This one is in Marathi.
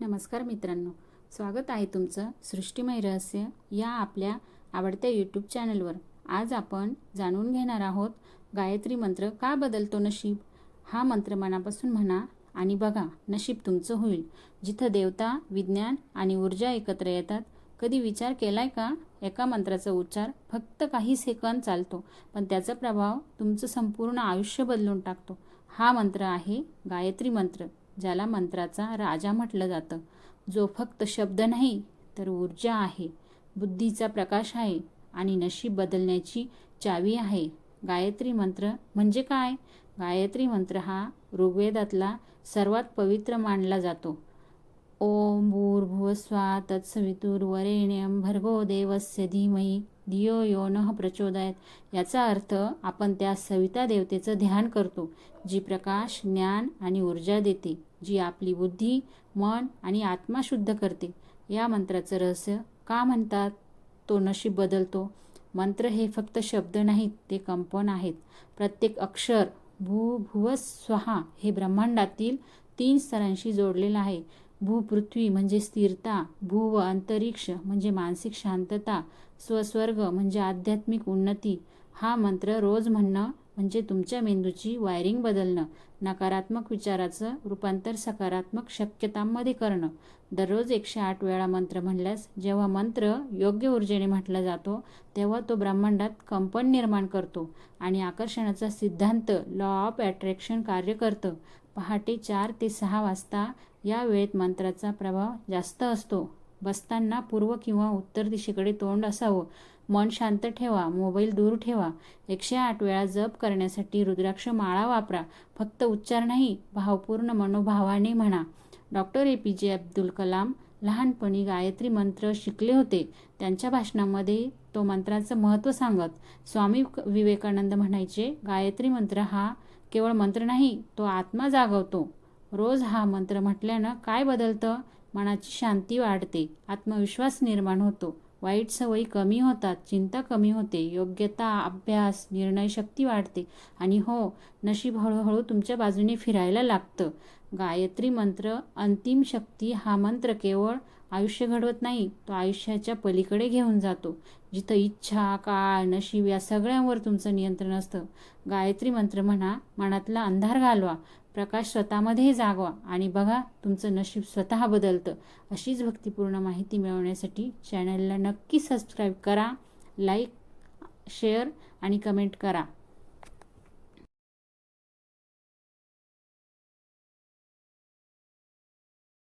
नमस्कार मित्रांनो. स्वागत आहे तुमचं सृष्टीमय रहस्य या आपल्या आवडत्या यूट्यूब चॅनलवर आज आपण जाणून घेणार आहोत गायत्री मंत्र का बदलतो नशीब? हा मंत्र मनापासून म्हणा आणि बघा नशीब तुमचं होईल. जिथं देवता विज्ञान आणि ऊर्जा एकत्र येतात. कधी विचार केलाय का? एका मंत्राचा उच्चार फक्त काही सेकंद चालतो पण त्याचा प्रभाव तुमचं संपूर्ण आयुष्य बदलून टाकतो. हा मंत्र आहे गायत्री मंत्र. ज्याला मंत्राचा राजा म्हटलं जातं. जो फक्त शब्द नाही तर ऊर्जा आहे बुद्धीचा प्रकाश आहे आणि नशीब बदलण्याची चावी आहे. गायत्री मंत्र म्हणजे काय? गायत्री मंत्र हा ऋग्वेदातला सर्वात पवित्र मानला जातो. ओम भूर्भुवस्वा तत्सवितुर्वरेण्यम भर्गो देवस्य धीमही धियो यो नः प्रचोदयत. याचा अर्थ आपण त्या सविता देवतेचं ध्यान करतो जी प्रकाश ज्ञान आणि ऊर्जा देते. जी आपली बुद्धी मन आणि आत्मा शुद्ध करते. या मंत्राचं रहस्य का म्हणतात? तो नशीब बदलतो. मंत्र हे फक्त शब्द नाहीत ते कंपन आहेत. प्रत्येक अक्षर भू भुव स्वहा हे ब्रह्मांडातील तीन स्तरांशी जोडलेलं आहे. भूपृथ्वी म्हणजे स्थिरता भू व अंतरिक्ष म्हणजे मानसिक शांतता स्वस्वर्ग म्हणजे आध्यात्मिक उन्नती. हा मंत्र रोज म्हणणं म्हणजे तुमच्या मेंदूची वायरिंग बदलणं नकारात्मक विचाराचं रूपांतर सकारात्मक शक्यतांमध्ये करणं. दररोज एकशे आठ वेळा मंत्र म्हणल्यास जेव्हा मंत्र योग्य ऊर्जेने म्हटला जातो तेव्हा तो ब्रह्मांडात कंपन निर्माण करतो आणि आकर्षणाचा सिद्धांत लॉ ऑफ ॲट्रॅक्शन कार्य करतं. पहाटे चार ते सहा वाजता या वेळेत मंत्राचा प्रभाव जास्त असतो. बसताना पूर्व किंवा उत्तर दिशेकडे तोंड असावं. मन शांत ठेवा मोबाईल दूर ठेवा. एकशे आठ वेळा जप करण्यासाठी रुद्राक्ष माळा वापरा. फक्त उच्चार नाही भावपूर्ण मनोभावाने म्हणा. डॉक्टर ए पी जे अब्दुल कलाम लहानपणी गायत्री मंत्र शिकले होते. त्यांच्या भाषणामध्ये तो मंत्राचं महत्त्व सांगत स्वामी विवेकानंद म्हणायचे गायत्री मंत्र हा केवळ मंत्र नाही तो आत्मा जागवतो. रोज हा मंत्र म्हटल्यानं काय बदलतं? मनाची शांती वाढते आत्मविश्वास निर्माण होतो. वाईट सवयी कमी होतात चिंता कमी होते योग्यता अभ्यास निर्णयशक्ती वाढते आणि हो नशीब हळूहळू तुमच्या बाजूने फिरायला लागतं. गायत्री मंत्र अंतिम शक्ती हा मंत्र केवळ आयुष्य घडवत नाही तो आयुष्याच्या पलीकडे घेऊन जातो जिथं इच्छा काळ नशीब या सगळ्यांवर तुमचं नियंत्रण असतं. गायत्री मंत्र म्हणा मनातला अंधार घालवा प्रकाश स्वतःमध्ये जागवा आणि बघा तुमचं नशीब स्वतः बदलतं. अशीच भक्तिपूर्ण माहिती मिळवण्यासाठी चॅनलला नक्की सबस्क्राईब करा लाईक शेअर आणि कमेंट करा.